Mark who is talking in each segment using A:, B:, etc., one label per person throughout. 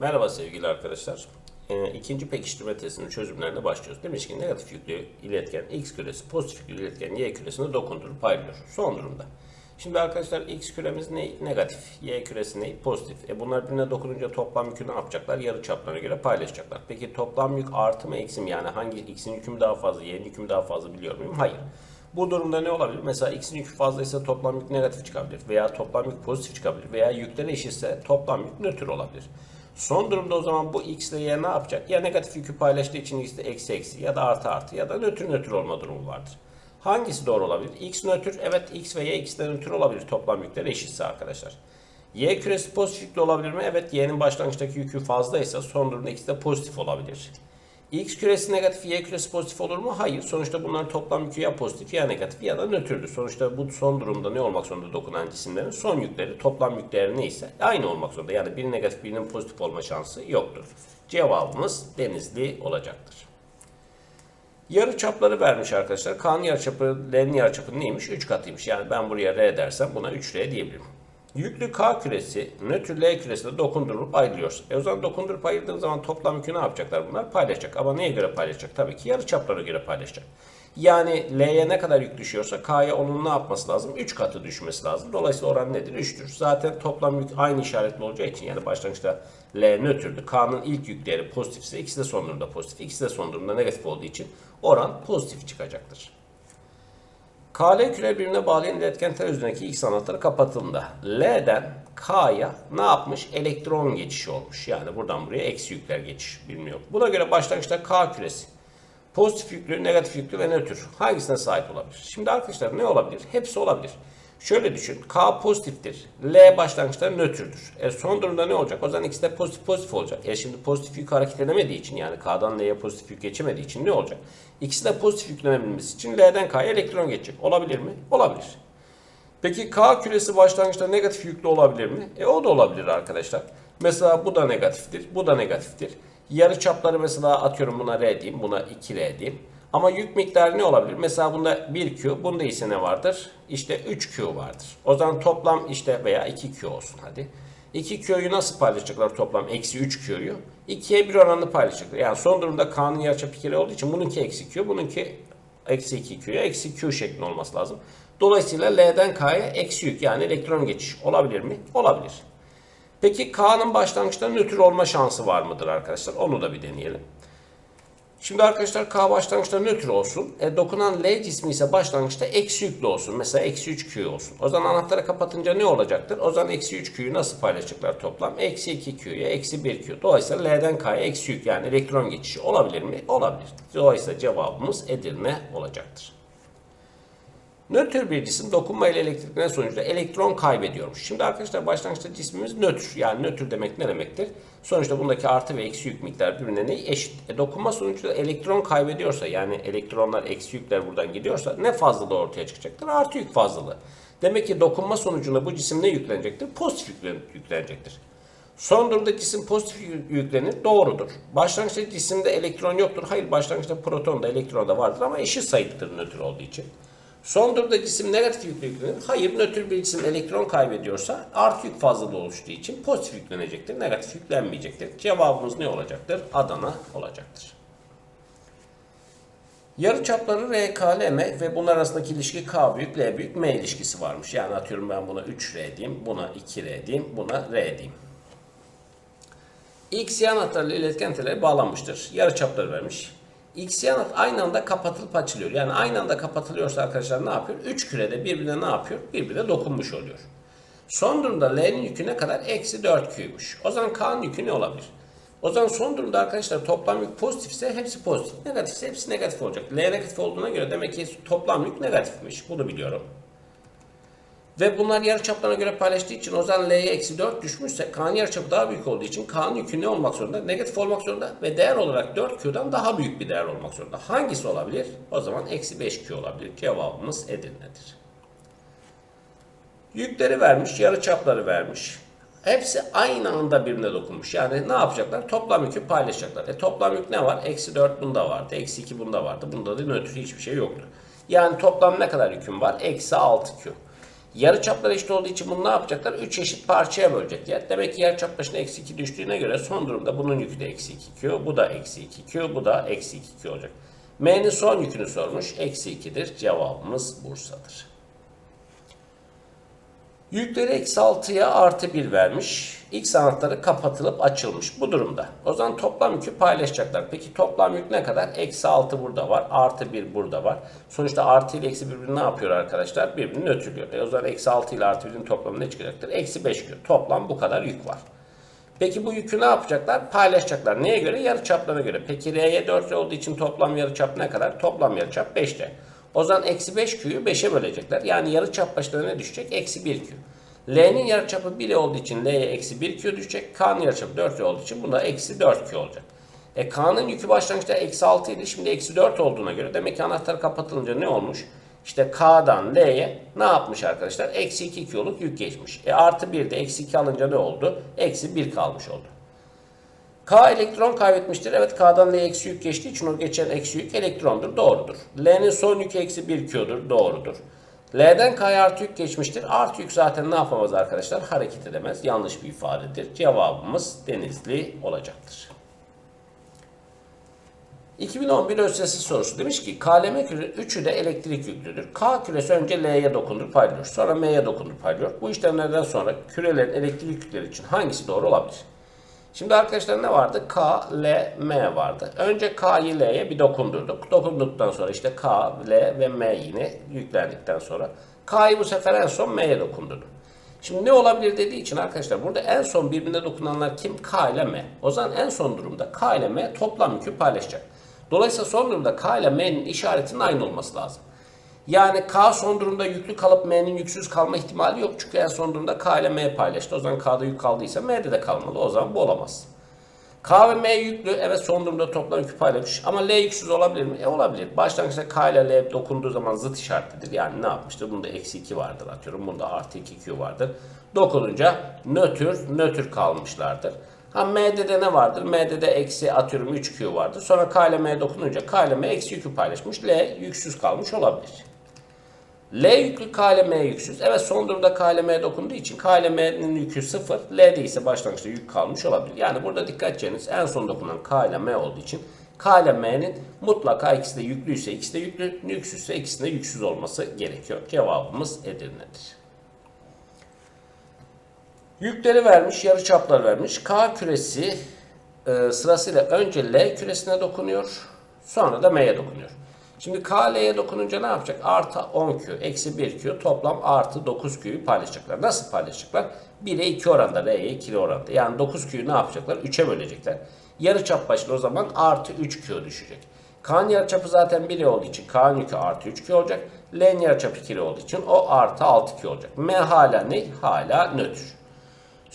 A: Merhaba sevgili arkadaşlar. Ee, ikinci pekiştirme testinin çözümlerine başlıyoruz. Demiş ki negatif yüklü iletken X küresi pozitif yüklü iletken Y küresine dokundurup ayrılıyor. Son durumda. Şimdi arkadaşlar X küremiz ne? Negatif. Y küresi ne? Pozitif. E bunlar birbirine dokununca toplam yükü ne yapacaklar? Yarı çaplarına göre paylaşacaklar. Peki toplam yük artı mı eksi mi? Yani hangi X'in yükü mü daha fazla, Y'nin yükü mü daha fazla biliyor muyum? Hayır. Bu durumda ne olabilir? Mesela x'in yükü fazlaysa toplam yük negatif çıkabilir veya toplam yük pozitif çıkabilir veya yükler eşitse toplam yük nötr olabilir. Son durumda o zaman bu x ile y ne yapacak? Ya negatif yükü paylaştığı için x de eksi eksi ya da artı artı ya da nötr nötr olma durumu vardır. Hangisi doğru olabilir? x nötr evet x ve y ikisi de nötr olabilir toplam yükler eşitse arkadaşlar. Y küresi pozitif yüklü olabilir mi? Evet y'nin başlangıçtaki yükü fazlaysa son durumda x de pozitif olabilir. X küresi negatif, Y küresi pozitif olur mu? Hayır. Sonuçta bunların toplam yükü ya pozitif ya negatif ya da nötrdür. Sonuçta bu son durumda ne olmak zorunda dokunan cisimlerin son yükleri, toplam yükleri neyse aynı olmak zorunda. Yani biri negatif birinin pozitif olma şansı yoktur. Cevabımız denizli olacaktır. Yarı çapları vermiş arkadaşlar. K'nın yarıçapı, L'nin yarıçapı neymiş? 3 katıymış. Yani ben buraya R dersem buna 3R diyebilirim. Yüklü K küresi nötr L küresine dokundurup ayrılıyor. E o zaman dokundurup ayırdığın zaman toplam yükü ne yapacaklar bunlar? Paylaşacak. Ama neye göre paylaşacak? Tabii ki yarı çaplara göre paylaşacak. Yani L'ye ne kadar yük düşüyorsa K'ya onun ne yapması lazım? 3 katı düşmesi lazım. Dolayısıyla oran nedir? 3'tür. Zaten toplam yük aynı işaretli olacağı için yani başlangıçta L nötrdü. K'nın ilk yük değeri pozitifse ikisi de son durumda pozitif. ikisi de son durumda negatif olduğu için oran pozitif çıkacaktır. KL küre birbirine bağlayan iletken tel üzerindeki X anahtarı kapatıldığında L'den K'ya ne yapmış? Elektron geçişi olmuş. Yani buradan buraya eksi yükler geçiş bilmiyor. Buna göre başlangıçta K küresi pozitif yüklü, negatif yüklü ve nötr hangisine sahip olabilir? Şimdi arkadaşlar ne olabilir? Hepsi olabilir. Şöyle düşün. K pozitiftir. L başlangıçta nötrdür. E son durumda ne olacak? O zaman ikisi de pozitif pozitif olacak. E şimdi pozitif yük hareket edemediği için yani K'dan L'ye pozitif yük geçemediği için ne olacak? İkisi de pozitif yüklenebilmesi için L'den K'ya elektron geçecek. Olabilir mi? Olabilir. Peki K küresi başlangıçta negatif yüklü olabilir mi? E o da olabilir arkadaşlar. Mesela bu da negatiftir, bu da negatiftir. Yarı çapları mesela atıyorum buna R diyeyim, buna 2R diyeyim. Ama yük miktarı ne olabilir? Mesela bunda 1Q, bunda ise ne vardır? İşte 3Q vardır. O zaman toplam işte veya 2Q olsun hadi. 2Q'yu nasıl paylaşacaklar toplam? Eksi 3Q'yu. 2'ye bir oranlı paylaşacaklar. Yani son durumda K'nın yarıçapı ikili olduğu için bununki eksi Q, bununki eksi 2Q'ya eksi Q şeklinde olması lazım. Dolayısıyla L'den K'ya eksi yük yani elektron geçiş olabilir mi? Olabilir. Peki K'nın başlangıçta nötr olma şansı var mıdır arkadaşlar? Onu da bir deneyelim. Şimdi arkadaşlar K başlangıçta nötr olsun. E, dokunan L cismi ise başlangıçta eksi yüklü olsun. Mesela eksi 3Q olsun. O zaman anahtarı kapatınca ne olacaktır? O zaman eksi 3Q'yu nasıl paylaşacaklar toplam? Eksi 2Q'ya eksi 1Q. Dolayısıyla L'den K'ya eksi yük yani elektron geçişi olabilir mi? Olabilir. Dolayısıyla cevabımız Edirne olacaktır. Nötr bir cisim dokunma ile elektriklenme sonucunda elektron kaybediyormuş. Şimdi arkadaşlar başlangıçta cismimiz nötr. Yani nötr demek ne demektir? Sonuçta bundaki artı ve eksi yük miktarı birbirine ne? Eşit. E, dokunma sonucunda elektron kaybediyorsa yani elektronlar eksi yükler buradan gidiyorsa ne fazlalığı ortaya çıkacaktır? Artı yük fazlalığı. Demek ki dokunma sonucunda bu cisim ne yüklenecektir? Pozitif yüklenecektir. Son durumda cisim pozitif yüklenir. Doğrudur. Başlangıçta cisimde elektron yoktur. Hayır başlangıçta proton da elektron da vardır ama eşit sayılıdır nötr olduğu için. Son durumda cisim negatif yüklü. Hayır nötr bir cisim elektron kaybediyorsa artı yük fazlalığı oluştuğu için pozitif yüklenecektir. Negatif yüklenmeyecektir. Cevabımız ne olacaktır? Adana olacaktır. Yarı çapları R, K, L, M ve bunlar arasındaki ilişki K büyük, L büyük, M ilişkisi varmış. Yani atıyorum ben buna 3R diyeyim, buna 2R diyeyim, buna R diyeyim. X yan hatlarıyla iletken telleri bağlanmıştır. Yarı çapları vermiş. X yanıt aynı anda kapatılıp açılıyor. Yani aynı anda kapatılıyorsa arkadaşlar ne yapıyor? 3 kürede birbirine ne yapıyor? Birbirine dokunmuş oluyor. Son durumda L'nin yükü ne kadar? Eksi 4 Q'ymuş. O zaman K'nın yükü ne olabilir? O zaman son durumda arkadaşlar toplam yük pozitifse hepsi pozitif. Negatifse hepsi negatif olacak. L negatif olduğuna göre demek ki toplam yük negatifmiş. Bunu biliyorum. Ve bunlar yarıçaplarına göre paylaştığı için o zaman L'ye eksi 4 düşmüşse K'nın yarıçapı daha büyük olduğu için K'nın yükü ne olmak zorunda? Negatif olmak zorunda ve değer olarak 4Q'dan daha büyük bir değer olmak zorunda. Hangisi olabilir? O zaman eksi 5Q olabilir. Cevabımız Edirne'dir. Yükleri vermiş, yarıçapları vermiş. Hepsi aynı anda birbirine dokunmuş. Yani ne yapacaklar? Toplam yükü paylaşacaklar. E toplam yük ne var? Eksi 4 bunda vardı. Eksi 2 bunda vardı. Bunda da nötr hiçbir şey yoktu. Yani toplam ne kadar yüküm var? Eksi 6Q. Yarıçaplar eşit olduğu için bunu ne yapacaklar? 3 eşit parçaya bölecekler. Demek ki yarıçap başına eksi 2 düştüğüne göre son durumda bunun yükü de eksi 2Q, bu da eksi 2Q, bu da eksi 2Q olacak. M'nin son yükünü sormuş. Eksi 2'dir. Cevabımız Bursa'dır. Yükleri eksi 6'ya artı 1 vermiş. X anahtarı kapatılıp açılmış. Bu durumda. O zaman toplam yükü paylaşacaklar. Peki toplam yük ne kadar? Eksi 6 burada var. Artı 1 burada var. Sonuçta artı ile eksi birbirini ne yapıyor arkadaşlar? Birbirini nötrlüyor. E o zaman eksi 6 ile artı 1'in toplamı ne çıkacaktır? Eksi 5 kilo. Toplam bu kadar yük var. Peki bu yükü ne yapacaklar? Paylaşacaklar. Neye göre? Yarıçaplarına göre. Peki R'ye 4 olduğu için toplam yarıçap ne kadar? Toplam yarıçap 5'te. O zaman eksi 5 Q'yu 5'e bölecekler. Yani yarıçap başına ne düşecek? Eksi 1 Q. L'nin yarıçapı 1 olduğu için L'ye eksi 1 Q düşecek. K'nın yarıçapı 4 olduğu için bunda eksi 4 Q olacak. E K'nın yükü başlangıçta eksi 6 idi. Şimdi eksi 4 olduğuna göre demek ki anahtar kapatılınca ne olmuş? İşte K'dan L'ye ne yapmış arkadaşlar? Eksi 2 Q'luk yük geçmiş. E artı 1 de eksi 2 alınca ne oldu? Eksi 1 kalmış oldu. K elektron kaybetmiştir. Evet K'dan L'ye eksi yük geçtiği için o geçen eksi yük elektrondur. Doğrudur. L'nin son yükü eksi 1 Q'dur. Doğrudur. L'den K'ya artı yük geçmiştir. Artı yük zaten ne yapamaz arkadaşlar? Hareket edemez. Yanlış bir ifadedir. Cevabımız Denizli olacaktır. 2011 ÖSS sorusu demiş ki KLM küre 3'ü de elektrik yüklüdür. K küresi önce L'ye dokundurup paylıyor. Sonra M'ye dokundurup paylıyor. Bu işlemlerden sonra kürelerin elektrik yükleri için hangisi doğru olabilir? Şimdi arkadaşlar ne vardı? K, L, M vardı. Önce K'yı L'ye bir dokundurduk. Dokunduktan sonra işte K, L ve M yine yüklendikten sonra K'yı bu sefer en son M'ye dokundurdum. Şimdi ne olabilir dediği için arkadaşlar burada en son birbirine dokunanlar kim? K ile M. O zaman en son durumda K ile M toplam yükü paylaşacak. Dolayısıyla son durumda K ile M'nin işaretinin aynı olması lazım. Yani K son durumda yüklü kalıp M'nin yüksüz kalma ihtimali yok. Çünkü en son durumda K ile M paylaştı. O zaman K'da yük kaldıysa M'de de kalmalı. O zaman bu olamaz. K ve M yüklü. Evet son durumda toplam yükü paylaşmış. Ama L yüksüz olabilir mi? E olabilir. Başlangıçta K ile L dokunduğu zaman zıt işaretlidir. Yani ne yapmıştır? Bunda eksi 2 vardır atıyorum. Bunda artı 2 Q vardır. Dokununca nötr, nötr kalmışlardır. Ha M'de de ne vardır? M'de de eksi atıyorum 3Q vardır. Sonra K ile M dokununca K ile M eksi yükü paylaşmış. L yüksüz kalmış olabilir. L yüklü K ile M yüksüz. Evet son durumda K ile M dokunduğu için K ile M'nin yükü 0. L'de ise başlangıçta yük kalmış olabilir. Yani burada dikkat edeceğiniz en son dokunan K ile M olduğu için K ile M'nin mutlaka ikisi de yüklüyse ikisi de yüklü, yüksüzse ikisinde yüksüz olması gerekiyor. Cevabımız Edirne'dir. Yükleri vermiş, yarıçaplar vermiş. K küresi e, sırasıyla önce L küresine dokunuyor, sonra da M'ye dokunuyor. Şimdi K, L'ye dokununca ne yapacak? Artı 10Q, eksi 1Q toplam artı 9Q'yu paylaşacaklar. Nasıl paylaşacaklar? 1'e 2 oranda, L'ye 2 oranda. Yani 9Q'yu ne yapacaklar? 3'e bölecekler. Yarıçap başına o zaman artı 3Q düşecek. K'nın yarıçapı zaten 1 olduğu için K'nın yükü artı 3Q olacak. L'nin yarıçapı 2 olduğu için o artı 6Q olacak. M hala ne? Hala nötr.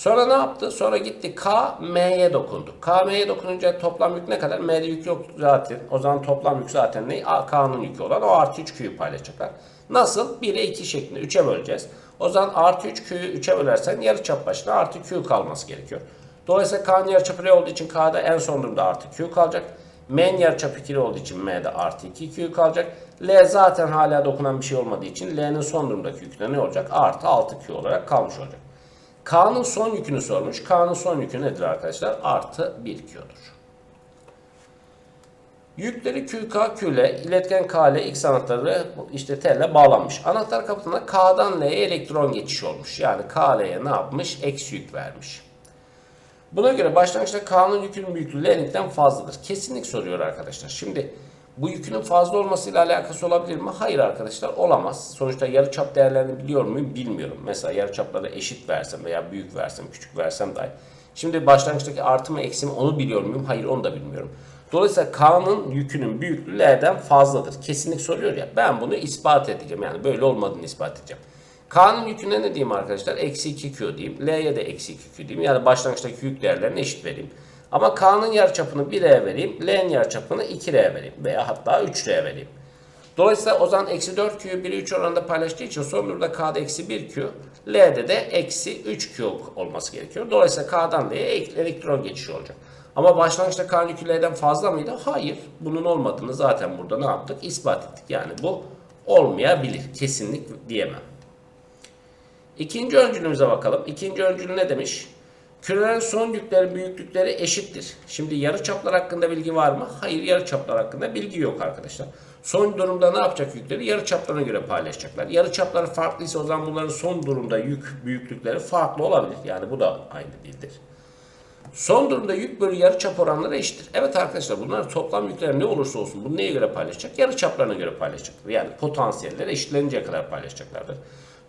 A: Sonra ne yaptı? Sonra gitti K, M'ye dokundu. K, M'ye dokununca toplam yük ne kadar? M'de yük yok zaten. O zaman toplam yük zaten ne? K'nın yükü olan o artı 3Q'yu paylaşacaklar. Nasıl? 1'e 2 şeklinde 3'e böleceğiz. O zaman artı 3Q'yu 3'e bölersen yarıçap başına artı Q kalması gerekiyor. Dolayısıyla K'nın yarıçapı R olduğu için K'da en son durumda artı Q kalacak. M'nin yarıçapı 2 olduğu için M'de artı 2 Q kalacak. L zaten hala dokunan bir şey olmadığı için L'nin son durumdaki yükü ne olacak? Artı 6 Q olarak kalmış olacak. K'nın son yükünü sormuş. K'nın son yükü nedir arkadaşlar? Artı 1 Q'dur. Yükleri QK, Q ile iletken K ile X anahtarı işte T ile bağlanmış. Anahtar kapısında K'dan L'ye elektron geçiş olmuş. Yani K L'ye ne yapmış? Eksi yük vermiş. Buna göre başlangıçta K'nın yükünün büyüklüğü L'ninkinden fazladır. Kesinlik soruyor arkadaşlar. Şimdi bu yükünün fazla olmasıyla alakası olabilir mi? Hayır arkadaşlar olamaz. Sonuçta yarıçap değerlerini biliyor muyum bilmiyorum. Mesela yarıçapları eşit versem veya büyük versem, küçük versem dahi. Şimdi başlangıçtaki artı mı eksi mi onu biliyor muyum? Hayır onu da bilmiyorum. Dolayısıyla K'nın yükünün büyüklüğü L'den fazladır. Kesinlik soruyor ya. Ben bunu ispat edeceğim. Yani böyle olmadığını ispat edeceğim. K'nın yüküne ne diyeyim arkadaşlar? Eksi 2Q diyeyim. L'ye de eksi 2Q diyeyim. Yani başlangıçtaki yük değerlerini eşit vereyim. Ama K'nın yarıçapını 1'e vereyim. L'nin yarıçapını 2'ye vereyim. Veya hatta 3'e vereyim. Dolayısıyla o zaman eksi 4Q'yu 1'e 3 oranında paylaştığı için son durumda K'da eksi 1Q, L'de de eksi 3Q olması gerekiyor. Dolayısıyla K'dan L'ye elektron geçişi olacak. Ama başlangıçta K'nın yükü L'den fazla mıydı? Hayır. Bunun olmadığını zaten burada ne yaptık? İspat ettik. Yani bu olmayabilir. Kesinlik diyemem. İkinci öncülümüze bakalım. İkinci öncül ne demiş? Kürelerin son yüklerin büyüklükleri eşittir. Şimdi yarıçaplar hakkında bilgi var mı? Hayır yarıçaplar hakkında bilgi yok arkadaşlar. Son durumda ne yapacak yükleri? Yarıçaplarına göre paylaşacaklar. Yarıçapları farklıysa o zaman bunların son durumda yük büyüklükleri farklı olabilir. Yani bu da aynı değildir. Son durumda yük bölü yarıçap oranları eşittir. Evet arkadaşlar bunlar toplam yükler ne olursa olsun bunu neye göre paylaşacak? Yarıçaplarına göre paylaşacaklar. Yani potansiyeller eşitleninceye kadar paylaşacaklardır.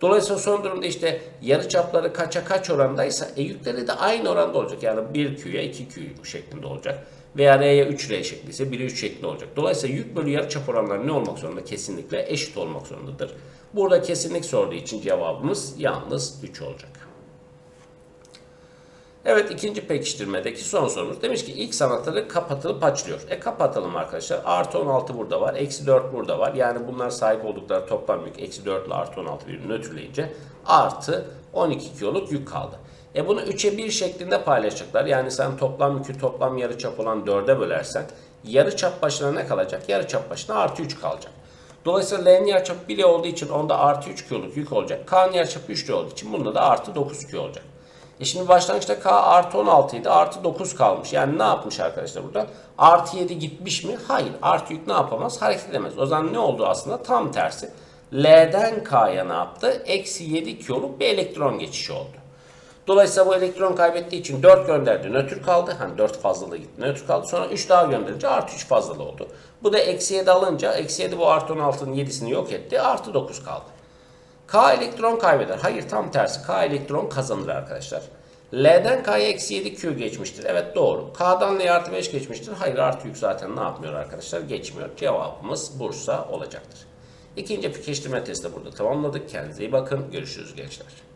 A: Dolayısıyla son durumda işte yarıçapları kaça kaç orandaysa e yükleri de aynı oranda olacak. Yani 1Q'ya 2Q şeklinde olacak. Veya R'ye 3R şekliyse 1'e 3 şeklinde olacak. Dolayısıyla yük bölü yarıçap oranları ne olmak zorunda? Kesinlikle eşit olmak zorundadır. Burada kesinlik sorduğu için cevabımız yalnız 3 olacak. Evet ikinci pekiştirmedeki son sorumuz. Demiş ki ilk sanatları kapatılıp açılıyor. E kapatalım arkadaşlar. Artı 16 burada var. Eksi 4 burada var. Yani bunlar sahip oldukları toplam yük. Eksi 4 ile artı 16 birbirini nötrleyince artı 12 kiloluk yük kaldı. E bunu 3'e 1 şeklinde paylaşacaklar. Yani sen toplam yükü toplam yarıçap olan 4'e bölersen yarıçap başına ne kalacak? Yarıçap başına artı 3 kalacak. Dolayısıyla L'nin yarıçapı 1 olduğu için onda artı 3 kiloluk yük olacak. K'nın yarıçapı 3 olduğu için bunda da artı 9 kilo olacak. E şimdi başlangıçta K artı 16 idi. Artı 9 kalmış. Yani ne yapmış arkadaşlar burada? Artı 7 gitmiş mi? Hayır. Artı yük ne yapamaz? Hareket edemez. O zaman ne oldu aslında? Tam tersi. L'den K'ya ne yaptı? Eksi 7 kiloluk bir elektron geçişi oldu. Dolayısıyla bu elektron kaybettiği için 4 gönderdi. Nötr kaldı. Hani 4 fazlalığı gitti. Nötr kaldı. Sonra 3 daha gönderince artı 3 fazlalığı oldu. Bu da eksi 7 alınca eksi 7 bu artı 16'nın 7'sini yok etti. Artı 9 kaldı. K elektron kaybeder. Hayır tam tersi. K elektron kazanır arkadaşlar. L'den K'ya eksi 7 Q geçmiştir. Evet doğru. K'dan L'ye artı 5 geçmiştir. Hayır artı yük zaten ne yapmıyor arkadaşlar? Geçmiyor. Cevabımız Bursa olacaktır. İkinci pekiştirme testi burada tamamladık. Kendinize iyi bakın. Görüşürüz gençler.